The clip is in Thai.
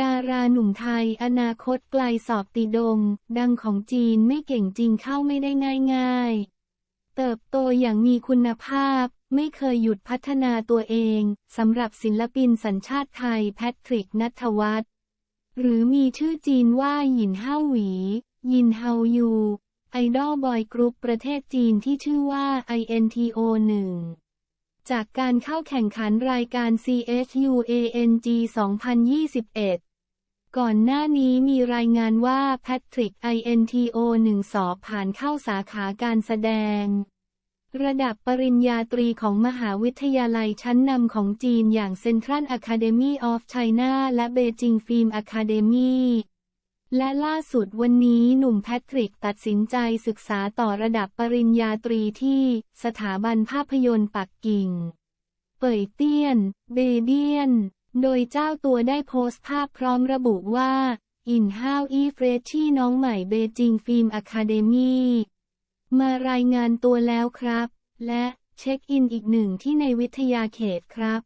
ดาราหนุ่มไทย อนาคตไกลสอบติดงดังของจีนไม่เก่งจริงเข้าไม่ได้ง่าย ๆ เติบโตอย่างมีคุณภาพ ไม่เคยหยุดพัฒนาตัวเองสำหรับศิลปินสัญชาติไทยแพทริกนัทวัฒน์หรือมีชื่อจีนว่าหยินเฮาหวี ยินเฮายูไอดอลบอยกรุ๊ปประเทศจีนที่ชื่อว่า INTO 1 จากการเข้าแข่งขันรายการ CHUANG 2021ก่อนหน้านี้มีรายงานว่าแพทริก INTO 1สอบผ่านเข้าสาขาการแสดง ระดับปริญญาตรีของมหาวิทยาลัยชั้นนำของจีนอย่าง Central Academy of China และ Beijing Film Academy และล่าสุดวันนี้หนุ่มแพทริกตัดสินใจศึกษาต่อระดับปริญญาตรีที่สถาบันภาพยนตร์ปักกิ่ง เป่ยเตี้ยน เบเดียน โดยเจ้าตัวได้โพสต์ภาพพร้อมระบุว่า อินฮาวอีเฟรชชี่น้องใหม่เบจิงฟิล์มอะคาเดมีมารายงานตัวแล้วครับ และเช็คอินอีกหนึ่งที่ในวิทยาเขตครับ